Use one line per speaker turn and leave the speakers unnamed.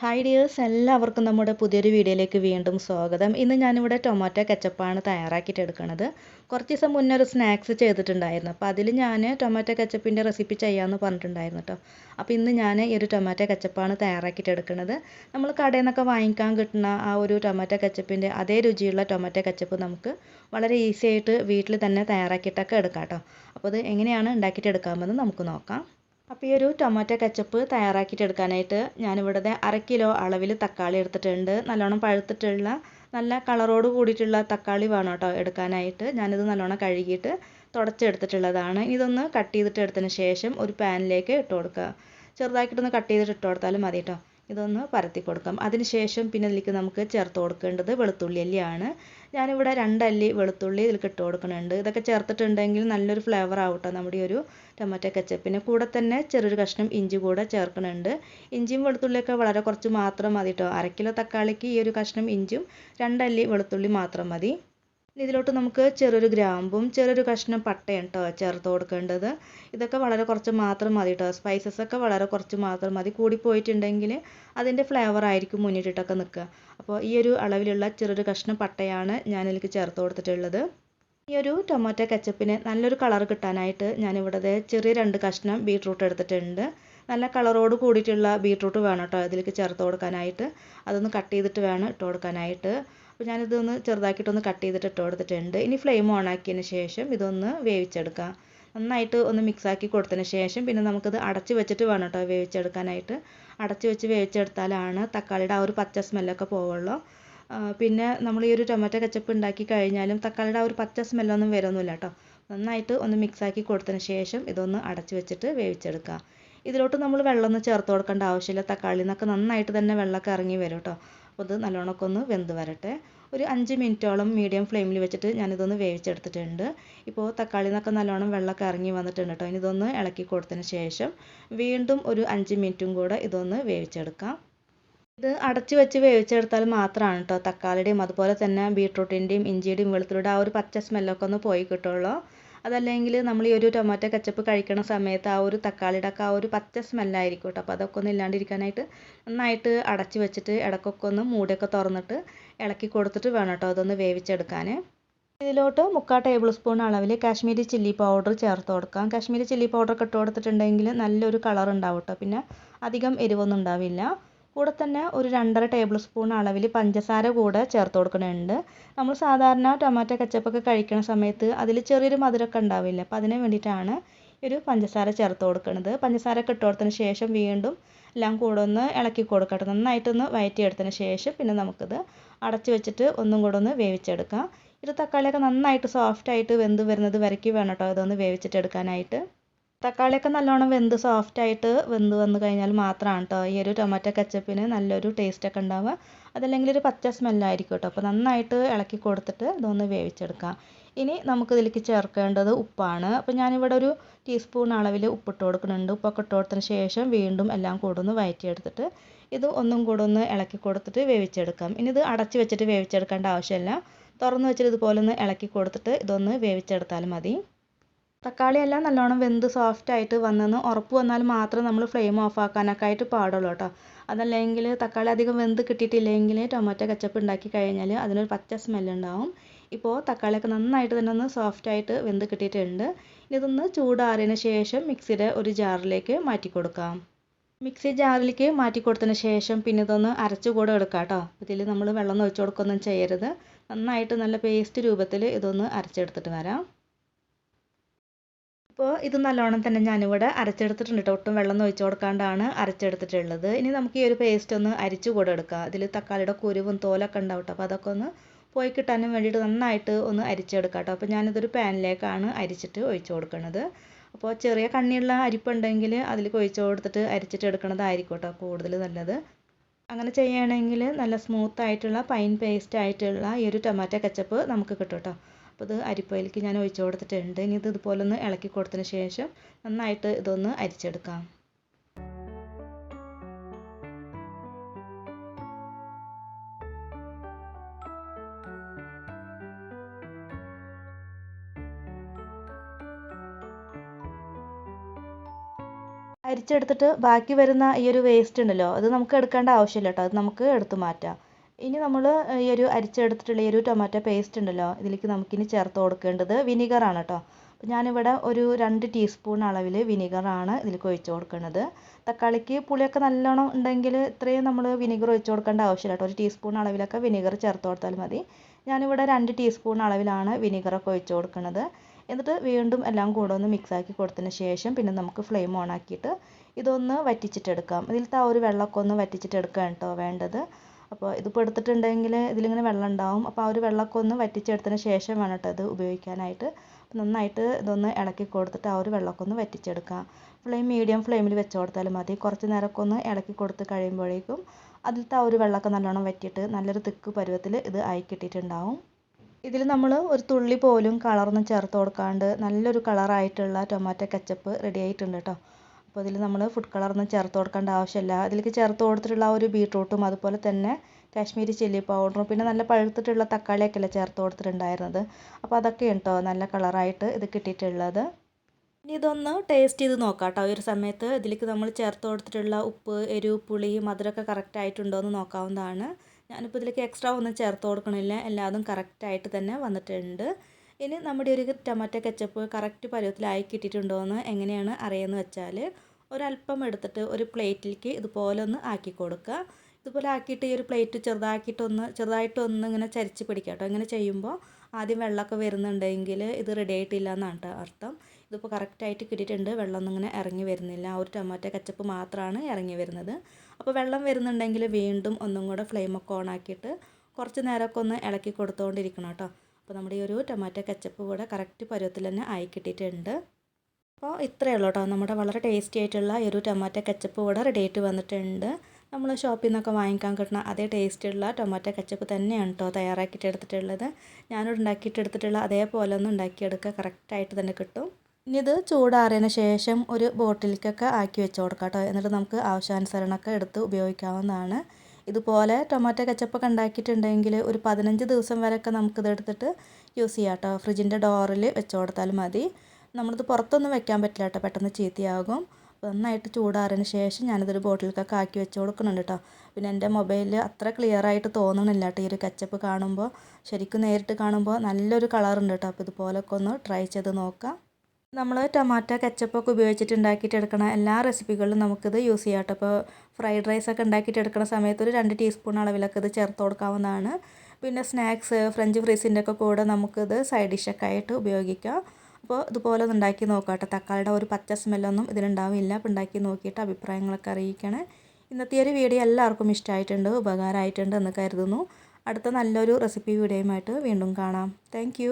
Hi dears എല്ലാവർക്കും നമ്മുടെ പുതിയൊരു വീഡിയോയിലേക്ക് വീണ്ടും സ്വാഗതം. ഇന്ന് ഞാനിവിടെ ടൊമാറ്റോ കെച്ചപ്പാണ് തയ്യാറാക്കിയിട്ട് എടുക്കുന്നത് കുറച്ച് ദിവസം മുന്നേ ഒരു സ്നാക്സ് ചെയ്തിട്ടുണ്ടായിരുന്നു. അപ്പോൾ അതിൽ ഞാൻ ടൊമാറ്റോ കെച്ചപ്പിന്റെ റെസിപ്പി ചെയ്യാമെന്ന് പറഞ്ഞിട്ടുണ്ടായിരുന്നു കേട്ടോ അപ്പോൾ ഇന്ന് ഞാൻ ഈ ഒരു ടൊമാറ്റോ കെച്ചപ്പാണ് തയ്യാറാക്കിയിട്ട് എടുക്കുന്നത് നമ്മൾ കടയിൽ നിന്നൊക്കെ വാങ്ങിക്കാൻ കിട്ടുന്ന ആ ഒരു ടൊമാറ്റോ കെച്ചപ്പിന്റെ അതേ രുചിയുള്ള ടൊമാറ്റോ കെച്ചപ്പ് നമുക്ക് വളരെ ഈസി ആയിട്ട് വീട്ടിൽ തന്നെ തയ്യാറാക്കിയിട്ടൊക്കെ എടുക്കാം കേട്ടോ അപ്പോൾ അത് എങ്ങനെയാണ് ഉണ്ടാക്കിയിട്ട് എടുക്കാമെന്ന് നമുക്ക് നോക്കാം. അപ്പോൾ ഈ ഒരു ടൊമാറ്റോ കെച്ചപ്പ് തയ്യാറാക്കിയിട്ട് എടുക്കാനായിട്ട് ഞാനിവിടെ അര കിലോ അളവിൽ തക്കാളി എടുത്തിട്ടുണ്ട്. നല്ലോണം പഴുത്തിട്ടുള്ള നല്ല കളറോട് കൂടിയിട്ടുള്ള തക്കാളി വേണം കേട്ടോ എടുക്കാനായിട്ട്. ഞാനിത് നല്ലോണം കഴുകിയിട്ട് തുടച്ചെടുത്തിട്ടുള്ളതാണ്. ഇതൊന്ന് കട്ട് ചെയ്തിട്ട് എടുത്തതിന് ശേഷം ഒരു പാനിലേക്ക് ഇട്ട് കൊടുക്കുക. ചെറുതാക്കിയിട്ടൊന്ന് കട്ട് ചെയ്തിട്ട് ഇട്ട് കൊടുത്താലും മതി കേട്ടോ ഇതൊന്ന് പരത്തി കൊടുക്കാം. അതിനുശേഷം പിന്നെ ഇതിലേക്ക് നമുക്ക് ചേർത്ത് കൊടുക്കേണ്ടത് വെളുത്തുള്ളി അല്ലിയാണ്. ഞാനിവിടെ രണ്ടല്ലി വെളുത്തുള്ളി ഇതിലേക്ക് ഇട്ട് കൊടുക്കുന്നുണ്ട്. ഇതൊക്കെ ചേർത്തിട്ടുണ്ടെങ്കിൽ നല്ലൊരു ഫ്ലേവർ ആവട്ടെ നമ്മുടെ ഒരു ടൊമാറ്റോ കച്ചപ്പിന് കൂടെ തന്നെ ചെറിയൊരു കഷ്ണം ഇഞ്ചി കൂടെ ചേർക്കുന്നുണ്ട്. ഇഞ്ചിയും വെളുത്തുള്ളിയൊക്കെ വളരെ കുറച്ച് മാത്രം മതി കേട്ടോ അര കിലോ തക്കാളിക്ക് ഈ ഒരു കഷ്ണം ഇഞ്ചിയും രണ്ടല്ലി വെളുത്തുള്ളി മാത്രം മതി. ഇതിലോട്ട് നമുക്ക് ചെറിയൊരു ഗ്രാമ്പും ചെറിയൊരു കഷ്ണം പട്ടയാണ് കേട്ടോ ചേർത്ത് കൊടുക്കേണ്ടത്. ഇതൊക്കെ വളരെ കുറച്ച് മാത്രം മതി കേട്ടോ സ്പൈസസ് ഒക്കെ വളരെ കുറച്ച് മാത്രം മതി. കൂടിപ്പോയിട്ടുണ്ടെങ്കിൽ അതിന്റെ ഫ്ലേവർ ആയിരിക്കും മുന്നിട്ടിട്ടൊക്കെ നിൽക്കുക. അപ്പോൾ ഈ ഒരു അളവിലുള്ള ചെറിയൊരു കഷ്ണം പട്ടയാണ് ഞാൻ ഇതിലേക്ക് ചേർത്ത് കൊടുത്തിട്ടുള്ളത്. ഈ ഒരു ടൊമാറ്റോ കെച്ചപ്പിന് നല്ലൊരു കളർ കിട്ടാനായിട്ട് ഞാനിവിടെ ചെറിയ രണ്ട് കഷ്ണം ബീട്രൂട്ട് എടുത്തിട്ടുണ്ട്. നല്ല കളറോട് കൂടിയിട്ടുള്ള ബീട്രൂട്ട് വേണം കേട്ടോ ഇതിലേക്ക് ചേർത്ത് കൊടുക്കാനായിട്ട്. അതൊന്ന് കട്ട് ചെയ്തിട്ട് വേണം ഇട്ട് കൊടുക്കാനായിട്ട്. അപ്പോൾ ഞാനിതൊന്ന് ചെറുതാക്കിയിട്ടൊന്ന് കട്ട് ചെയ്തിട്ട് ഇട്ട് കൊടുത്തിട്ടുണ്ട് ഇനി ഫ്ലെയിം ഓൺ ആക്കിയതിന് ശേഷം ഇതൊന്ന് വേവിച്ചെടുക്കാം. നന്നായിട്ട് ഒന്ന് മിക്സാക്കി കൊടുത്തതിന് ശേഷം പിന്നെ നമുക്കത് അടച്ച് വെച്ചിട്ട് വേണം കേട്ടോ വേവിച്ചെടുക്കാനായിട്ട്. അടച്ച് വെച്ച് വേവിച്ചെടുത്താലാണ് തക്കാളിയുടെ ആ ഒരു പച്ച സ്മെല്ലൊക്കെ പോവുള്ളൂ. പിന്നെ നമ്മൾ ഈ ഒരു ടൊമാറ്റോ കച്ചപ്പ് ഉണ്ടാക്കി കഴിഞ്ഞാലും തക്കാളിയുടെ ആ ഒരു പച്ച സ്മെല്ലൊന്നും വരുന്നില്ല കേട്ടോ നന്നായിട്ട് ഒന്ന് മിക്സാക്കി കൊടുത്തതിന് ശേഷം ഇതൊന്ന് അടച്ച് വെച്ചിട്ട് വേവിച്ചെടുക്കുക ഇതിലോട്ട് നമ്മൾ വെള്ളമൊന്നും ചേർത്ത് കൊടുക്കേണ്ട ആവശ്യമില്ല. തക്കാളിയിൽ നിന്നൊക്കെ നന്നായിട്ട് തന്നെ വെള്ളമൊക്കെ ഇറങ്ങി വരും കേട്ടോ അപ്പോൾ ഇത് നല്ലോണമൊക്കെ ഒന്ന് വെന്ത് വരട്ടെ. ഒരു അഞ്ച് മിനിറ്റോളം മീഡിയം ഫ്ലെയിമിൽ വെച്ചിട്ട് ഞാനിതൊന്ന് വേവിച്ചെടുത്തിട്ടുണ്ട്. ഇപ്പോൾ തക്കാളിയിൽ നിന്നൊക്കെ നല്ലോണം വെള്ളമൊക്കെ ഇറങ്ങി വന്നിട്ടുണ്ട് കേട്ടോ. ഇതൊന്ന് ഇളക്കി കൊടുത്തതിന് ശേഷം വീണ്ടും ഒരു അഞ്ച് മിനിറ്റും കൂടെ ഇതൊന്ന് വേവിച്ചെടുക്കാം. ഇത് അടച്ചു വെച്ച് വേവിച്ചെടുത്താൽ മാത്രമാണ് കേട്ടോ തക്കാളിയുടെയും അതുപോലെ തന്നെ ബീട്രൂട്ടിന്റെയും ഇഞ്ചിയുടെയും വെളുത്തുള്ളിയുടെ ആ ഒരു പച്ച സ്മെല്ലൊക്കെ ഒന്ന് പോയി കിട്ടുള്ളൂ. അതല്ലെങ്കിൽ നമ്മൾ ഈ ഒരു ടൊമാറ്റോ കച്ചപ്പ് കഴിക്കണ സമയത്ത് ആ ഒരു തക്കാളിയുടെ ഒക്കെ ആ ഒരു പച്ച സ്മെല്ലായിരിക്കും കേട്ടോ. അപ്പോൾ അതൊക്കെ ഒന്ന് ഇല്ലാണ്ടിരിക്കാനായിട്ട് നന്നായിട്ട് അടച്ചു വെച്ചിട്ട് ഇടക്കൊക്കെ ഒന്ന് മൂടിയൊക്കെ തുറന്നിട്ട് ഇളക്കി കൊടുത്തിട്ട് വേണം കേട്ടോ അതൊന്ന് വേവിച്ചെടുക്കാൻ ഇതിലോട്ട് മുക്കാൽ ടേബിൾ സ്പൂൺ അളവിൽ കാശ്മീരി ചില്ലി പൗഡർ ചേർത്ത് കൊടുക്കാം. കാശ്മീരി ചില്ലി പൗഡർ ഒക്കെ ഇട്ട് കൊടുത്തിട്ടുണ്ടെങ്കിൽ നല്ലൊരു കളർ ഉണ്ടാവും കേട്ടോ. പിന്നെ അധികം എരിവൊന്നും ഉണ്ടാവില്ല. കൂടെ തന്നെ ഒരു രണ്ടര ടേബിൾ സ്പൂൺ അളവിൽ പഞ്ചസാര കൂടെ ചേർത്ത് കൊടുക്കുന്നുണ്ട് നമ്മൾ സാധാരണ ടൊമാറ്റോ കച്ചപ്പൊക്കെ കഴിക്കുന്ന സമയത്ത് അതിൽ ചെറിയൊരു മധുരമൊക്കെ ഉണ്ടാവില്ല അപ്പോൾ അതിന് വേണ്ടിയിട്ടാണ് ഒരു പഞ്ചസാര ചേർത്ത് കൊടുക്കുന്നത് പഞ്ചസാര ഒക്കെ ഇട്ട് കൊടുത്തതിന് ശേഷം വീണ്ടും എല്ലാം കൂടെ ഒന്ന് ഇളക്കി കൊടുക്കട്ടെ. നന്നായിട്ടൊന്ന് വയറ്റിയെടുത്തതിന് ശേഷം പിന്നെ നമുക്കിത് അടച്ച് വെച്ചിട്ട് ഒന്നും കൂടെ ഒന്ന് വേവിച്ചെടുക്കാം. ഇത് തക്കാളിയൊക്കെ നന്നായിട്ട് സോഫ്റ്റായിട്ട് വെന്ത് വരുന്നത് വരയ്ക്ക് വേണം കേട്ടോ ഇതൊന്ന് വേവിച്ചിട്ട് എടുക്കാനായിട്ട്. തക്കാളിയൊക്കെ നല്ലോണം വെന്ത് സോഫ്റ്റായിട്ട് വെന്ത് വന്നു കഴിഞ്ഞാൽ മാത്രമാണ് കേട്ടോ ഈ ഒരു ടൊമാറ്റോ കെച്ചപ്പിന് നല്ലൊരു ടേസ്റ്റൊക്കെ ഉണ്ടാവുക. അതല്ലെങ്കിൽ ഒരു പച്ച സ്മെല്ലായിരിക്കും കേട്ടോ അപ്പോൾ നന്നായിട്ട് ഇളക്കി കൊടുത്തിട്ട് ഇതൊന്ന് വേവിച്ചെടുക്കാം. ഇനി നമുക്ക് ഇതിലേക്ക് ചേർക്കേണ്ടത് ഉപ്പാണ്. അപ്പോൾ ഞാനിവിടെ ഒരു ടീസ്പൂൺ അളവിൽ ഉപ്പിട്ട് കൊടുക്കുന്നുണ്ട്. ഉപ്പൊക്കെ ഇട്ട് കൊടുത്തതിന് ശേഷം വീണ്ടും എല്ലാം കൂടെ ഒന്ന് വഴറ്റിയെടുത്തിട്ട് ഇത് ഒന്നും കൂടെ ഒന്ന് ഇളക്കി കൊടുത്തിട്ട് വേവിച്ചെടുക്കാം. ഇനി ഇത് അടച്ച് വെച്ചിട്ട് വേവിച്ചെടുക്കേണ്ട ആവശ്യമില്ല. തുറന്ന് വെച്ചിട്ട് ഇതുപോലെ ഒന്ന് ഇളക്കി കൊടുത്തിട്ട് ഇതൊന്ന് വേവിച്ചെടുത്താൽ മതി. തക്കാളി എല്ലാം നല്ലോണം വെന്ത് സോഫ്റ്റ് ആയിട്ട് വന്നെന്ന് ഉറപ്പ് വന്നാൽ മാത്രം നമ്മൾ ഫ്ലെയിം ഓഫ് ആക്കാനൊക്കെ ആയിട്ട് പാടുള്ളൂ കേട്ടോ. അതല്ലെങ്കിൽ തക്കാളി അധികം വെന്ത് കിട്ടിയിട്ടില്ലെങ്കിൽ ടൊമാറ്റോ കച്ചപ്പ് ഉണ്ടാക്കി കഴിഞ്ഞാൽ അതിനൊരു പച്ച സ്മെല്ലുണ്ടാവും ഇപ്പോൾ തക്കാളിയൊക്കെ നന്നായിട്ട് തന്നെ ഒന്ന് സോഫ്റ്റ് ആയിട്ട് വെന്ത് കിട്ടിയിട്ടുണ്ട്. ഇതൊന്ന് ചൂടാറിയതിന് ശേഷം മിക്സിയുടെ ഒരു ജാറിലേക്ക് മാറ്റി കൊടുക്കാം മിക്സി ജാറിലേക്ക് മാറ്റി കൊടുത്തതിന് ശേഷം പിന്നെ ഇതൊന്ന് അരച്ച് കൂടെ എടുക്കാം കേട്ടോ. ഇതിൽ നമ്മൾ വെള്ളം ഒഴിച്ച് കൊടുക്കുകയൊന്നും ചെയ്യരുത്. നന്നായിട്ട് നല്ല പേസ്റ്റ് രൂപത്തിൽ ഇതൊന്ന് അരച്ചെടുത്തിട്ട് വരാം. അപ്പോൾ ഇത് നല്ലോണം തന്നെ ഞാനിവിടെ അരച്ചെടുത്തിട്ടുണ്ട് കേട്ടോ ഒട്ടും വെള്ളം ഒഴിച്ച് കൊടുക്കാണ്ടാണ് അരച്ചെടുത്തിട്ടുള്ളത്. ഇനി നമുക്ക് ഈ ഒരു പേസ്റ്റ് ഒന്ന് അരിച്ചു കൂടെ എടുക്കാം. ഇതിൽ തക്കാളിയുടെ കുരുവും തോലൊക്കെ ഉണ്ടാവും കേട്ടോ അപ്പോൾ അതൊക്കെ ഒന്ന് പോയി കിട്ടാനും വേണ്ടിയിട്ട് നന്നായിട്ട് ഒന്ന് അരിച്ചെടുക്കാം കേട്ടോ അപ്പോൾ ഞാനിതൊരു പാനിലേക്കാണ് അരിച്ചിട്ട് ഒഴിച്ച് കൊടുക്കുന്നത് അപ്പോൾ ചെറിയ കണ്ണിയുള്ള അരിപ്പുണ്ടെങ്കിൽ അതിലേക്ക് ഒഴിച്ച് കൊടുത്തിട്ട് അരിച്ചിട്ട് എടുക്കണതായിരിക്കും കേട്ടോ കൂടുതൽ നല്ലത്. അങ്ങനെ ചെയ്യുകയാണെങ്കിൽ നല്ല സ്മൂത്ത് ആയിട്ടുള്ള പൈൻ പേസ്റ്റ് ആയിട്ടുള്ള ഈ ഒരു ടൊമാറ്റോ കെച്ചപ്പ് നമുക്ക് കിട്ടും കേട്ടോ അപ്പോൾ ഇത് അരിപ്പയിലേക്ക് ഞാൻ ഒഴിച്ച് കൊടുത്തിട്ടുണ്ട്. ഇനി ഇത് ഇതുപോലെ ഒന്ന് ഇളക്കി കൊടുത്തതിന് ശേഷം നന്നായിട്ട് ഇതൊന്ന് അരിച്ചെടുക്കാം. അരിച്ചെടുത്തിട്ട് ബാക്കി വരുന്ന ഈ ഒരു വേസ്റ്റ് ഉണ്ടല്ലോ അത് നമുക്ക് എടുക്കേണ്ട ആവശ്യമില്ല കേട്ടോ. അത് നമുക്ക് എടുത്തു മാറ്റാം. ഇനി നമ്മൾ ഈ ഒരു അരിച്ചെടുത്തിട്ടുള്ള ഈ ഒരു ടൊമാറ്റോ പേസ്റ്റ് ഉണ്ടല്ലോ ഇതിലേക്ക് നമുക്കിനി ചേർത്ത് കൊടുക്കേണ്ടത് വിനീഗറാണ് കേട്ടോ അപ്പോൾ ഞാനിവിടെ ഒരു രണ്ട് ടീസ്പൂൺ അളവിൽ വിനീഗറാണ് ഇതിലേക്ക് ഒഴിച്ച് കൊടുക്കുന്നത്. തക്കാളിക്ക് പുളിയൊക്കെ നല്ലോണം ഉണ്ടെങ്കിൽ ഇത്രയും നമ്മൾ വിനീഗർ ഒഴിച്ച് കൊടുക്കേണ്ട ആവശ്യമില്ല കേട്ടോ ഒരു ടീസ്പൂൺ അളവിലൊക്കെ വിനീഗർ ചേർത്ത് കൊടുത്താൽ മതി. ഞാനിവിടെ രണ്ട് ടീസ്പൂൺ അളവിലാണ് വിനീഗറൊക്കെ ഒഴിച്ച് കൊടുക്കുന്നത്. എന്നിട്ട് വീണ്ടും എല്ലാം കൂടെ ഒന്ന് മിക്സ് ആക്കി കൊടുത്തതിന് ശേഷം പിന്നെ നമുക്ക് ഫ്ലെയിം ഓൺ ആക്കിയിട്ട് ഇതൊന്ന് വറ്റിച്ചിട്ടെടുക്കാം. ഇതിലത്തെ ആ ഒരു വെള്ളമൊക്കെ ഒന്ന് വറ്റിച്ചിട്ടെടുക്കുകയാണ് കേട്ടോ വേണ്ടത്. അപ്പോൾ ഇതിപ്പോൾ എടുത്തിട്ടുണ്ടെങ്കിൽ ഇതിലിങ്ങനെ വെള്ളം ഉണ്ടാവും അപ്പോൾ ആ ഒരു വെള്ളമൊക്കെ ഒന്ന് വറ്റിച്ചെടുത്തതിന് ശേഷം വേണം കേട്ടോ ഇത് ഉപയോഗിക്കാനായിട്ട്. നന്നായിട്ട് ഇതൊന്ന് ഇളക്കി കൊടുത്തിട്ട് ആ ഒരു വെള്ളമൊക്കെ ഒന്ന് വറ്റിച്ചെടുക്കാം ഫ്ലെയിം മീഡിയം ഫ്ലെയിമിൽ വെച്ച് കൊടുത്താലും മതി. കുറച്ച് നേരമൊക്കെ ഒന്ന് ഇളക്കി കൊടുത്ത് കഴിയുമ്പോഴേക്കും അതിലത്തെ ആ ഒരു വെള്ളമൊക്കെ നല്ലോണം വറ്റിയിട്ട് നല്ലൊരു തിക്ക് പരുവത്തിൽ ഇത് ആയി കിട്ടിയിട്ടുണ്ടാവും. ഇതിൽ നമ്മൾ ഒരു തുള്ളി പോലും കളറൊന്നും ചേർത്ത് കൊടുക്കാണ്ട് നല്ലൊരു കളറായിട്ടുള്ള ടൊമാറ്റോ കെച്ചപ്പ് റെഡി ആയിട്ടുണ്ട് കേട്ടോ. അപ്പോൾ ഇതിൽ നമ്മൾ ഫുഡ് കളറൊന്നും ചേർത്ത് കൊടുക്കേണ്ട ആവശ്യമില്ല. അതിലേക്ക് ചേർത്ത് കൊടുത്തിട്ടുള്ള ആ ഒരു ബീട്രൂട്ടും അതുപോലെ തന്നെ കാശ്മീരി ചില്ലി പൗഡറും പിന്നെ നല്ല പഴുത്തിട്ടുള്ള തക്കാളിയൊക്കെ അല്ലേ ചേർത്ത് കൊടുത്തിട്ടുണ്ടായിരുന്നത്. അപ്പോൾ അതൊക്കെയാണ് കേട്ടോ നല്ല കളറായിട്ട് ഇത് കിട്ടിയിട്ടുള്ളത്. ഇനി ഇതൊന്ന് ടേസ്റ്റ് ചെയ്ത് നോക്കാം കേട്ടോ. ഈ ഒരു സമയത്ത് ഇതിലേക്ക് നമ്മൾ ചേർത്ത് കൊടുത്തിട്ടുള്ള ഉപ്പ് എരിവ് പുളി മധുരമൊക്കെ കറക്റ്റ് ആയിട്ടുണ്ടോ എന്ന് നോക്കാവുന്നതാണ്. ഞാനിപ്പോൾ ഇതിലേക്ക് എക്സ്ട്രാ ഒന്നും ചേർത്ത് കൊടുക്കണില്ല. എല്ലാതും കറക്റ്റായിട്ട് തന്നെ വന്നിട്ടുണ്ട്. ഇനി നമ്മുടെ ഒരു ടൊമാറ്റോ കെച്ചപ്പ് കറക്റ്റ് പരുവത്തിലായി കിട്ടിയിട്ടുണ്ടോ എന്ന് എങ്ങനെയാണ് അറിയുന്നത് വെച്ചാൽ ഒരല്പം എടുത്തിട്ട് ഒരു പ്ലേറ്റിലേക്ക് ഇതുപോലെ ഒന്ന് ആക്കി കൊടുക്കുക. ഇതുപോലെ ആക്കിയിട്ട് ഈ ഒരു പ്ലേറ്റ് ചെറുതാക്കിയിട്ടൊന്ന് ചെറുതായിട്ടൊന്ന് ഇങ്ങനെ ചരിച്ച് പിടിക്കുക കേട്ടോ. ഇങ്ങനെ ചെയ്യുമ്പോൾ ആദ്യം വെള്ളമൊക്കെ വരുന്നുണ്ടെങ്കിൽ ഇത് റെഡി ആയിട്ടില്ല എന്നാണ് അർത്ഥം. ഇതിപ്പോൾ കറക്റ്റായിട്ട് കിട്ടിയിട്ടുണ്ട്. വെള്ളമൊന്നും ഇങ്ങനെ ഇറങ്ങി വരുന്നില്ല. ആ ഒരു ടൊമാറ്റോ കച്ചപ്പ് മാത്രമാണ് ഇറങ്ങി വരുന്നത്. അപ്പോൾ വെള്ളം വരുന്നുണ്ടെങ്കിൽ വീണ്ടും ഒന്നും കൂടെ ഫ്ലെയിമൊക്കെ ഓൺ ആക്കിയിട്ട് കുറച്ച് നേരമൊക്കെ ഒന്ന് ഇളക്കി കൊടുത്തുകൊണ്ടിരിക്കണം കേട്ടോ. അപ്പോൾ നമ്മുടെ ഈ ഒരു ടൊമാറ്റോ കച്ചപ്പ് കൂടെ കറക്റ്റ് പരുവത്തിൽ തന്നെ ആയി കിട്ടിയിട്ടുണ്ട്. അപ്പോൾ ഇത്രയേ ഉള്ളൂ കേട്ടോ. നമ്മുടെ വളരെ ടേസ്റ്റി ആയിട്ടുള്ള ഈ ഒരു ടൊമാറ്റോ കച്ചപ്പ് കൂടെ റെഡി ആയിട്ട് വന്നിട്ടുണ്ട്. നമ്മൾ ഷോപ്പിൽ നിന്നൊക്കെ വാങ്ങിക്കാൻ കിട്ടുന്ന അതേ ടേസ്റ്റുള്ള ടൊമാറ്റോ കച്ചപ്പ് തന്നെയാണ് കേട്ടോ തയ്യാറാക്കിയിട്ട് എടുത്തിട്ടുള്ളത്. ഞാനിവിടെ ഉണ്ടാക്കിയിട്ട് എടുത്തിട്ടുള്ള അതേപോലെ ഒന്ന് ഉണ്ടാക്കിയെടുക്കുക കറക്റ്റായിട്ട് തന്നെ കിട്ടും. ഇനി ഇത് ചൂടാറിയതിന് ശേഷം ഒരു ബോട്ടിലേക്കൊക്കെ ആക്കി വെച്ച് കൊടുക്കാം കേട്ടോ. എന്നിട്ട് നമുക്ക് ആവശ്യാനുസരണമൊക്കെ എടുത്ത് ഉപയോഗിക്കാവുന്നതാണ്. ഇതുപോലെ ടൊമാറ്റോ കച്ചപ്പൊക്കെ ഉണ്ടാക്കിയിട്ടുണ്ടെങ്കിൽ ഒരു പതിനഞ്ച് ദിവസം വരെയൊക്കെ നമുക്കിത് എടുത്തിട്ട് യൂസ് ചെയ്യാം കേട്ടോ. ഫ്രിഡ്ജിന്റെ ഡോറിൽ വെച്ച് കൊടുത്താൽ മതി. നമ്മളിത് പുറത്തൊന്നും വെക്കാൻ പറ്റില്ല കേട്ടോ. പെട്ടെന്ന് ചീത്തയാകും. നന്നായിട്ട് ചൂടാറിന് ശേഷം ഞാനിതൊരു ബോട്ടിലേക്കൊക്കെ ആക്കി വെച്ച് കൊടുക്കുന്നുണ്ട് കേട്ടോ. പിന്നെ എന്റെ മൊബൈലിൽ അത്ര ക്ലിയർ ആയിട്ട് തോന്നണില്ല കേട്ടോ. ഈ ഒരു കച്ചപ്പ് കാണുമ്പോൾ ശരിക്കും നേരിട്ട് കാണുമ്പോൾ നല്ലൊരു കളറുണ്ട് കേട്ടോ. അപ്പോൾ ഇതുപോലൊക്കെ ഒന്ന് ട്രൈ ചെയ്ത് നോക്കാം. നമ്മൾ ടൊമാറ്റോ കെച്ചപ്പൊക്കെ ഉപയോഗിച്ചിട്ട് ഉണ്ടാക്കിയിട്ട് എടുക്കണ എല്ലാ റെസിപ്പികളിലും നമുക്കിത് യൂസ് ചെയ്യാം കേട്ടോ. അപ്പോൾ ഫ്രൈഡ് റൈസ് ഒക്കെ ഉണ്ടാക്കിയിട്ട് എടുക്കുന്ന സമയത്ത് ഒരു രണ്ട് ടീസ്പൂൺ അളവിലൊക്കെ ഇത് ചേർത്ത് കൊടുക്കാവുന്നതാണ്. പിന്നെ സ്നാക്സ് ഫ്രഞ്ച് ഫ്രീസിന്റെ ഒക്കെ കൂടെ നമുക്കിത് സൈഡ് ഡിഷൊക്കെ ആയിട്ട് ഉപയോഗിക്കാം. അപ്പോൾ ഇതുപോലെ ഒന്ന് ഉണ്ടാക്കി നോക്കാം കേട്ടോ. തക്കാളിയുടെ ഒരു പച്ച സ്മെല്ലൊന്നും ഇതിനുണ്ടാവില്ല അപ്പോൾ ഉണ്ടാക്കി നോക്കിയിട്ട് അഭിപ്രായങ്ങളൊക്കെ അറിയിക്കണേ. ഇന്നത്തെ ഒരു വീഡിയോ എല്ലാവർക്കും ഇഷ്ടമായിട്ടുണ്ട് ഉപകാരമായിട്ടുണ്ട് എന്ന് കരുതുന്നു. അടുത്ത നല്ലൊരു റെസിപ്പി വീഡിയോയുമായിട്ട് വീണ്ടും കാണാം. താങ്ക്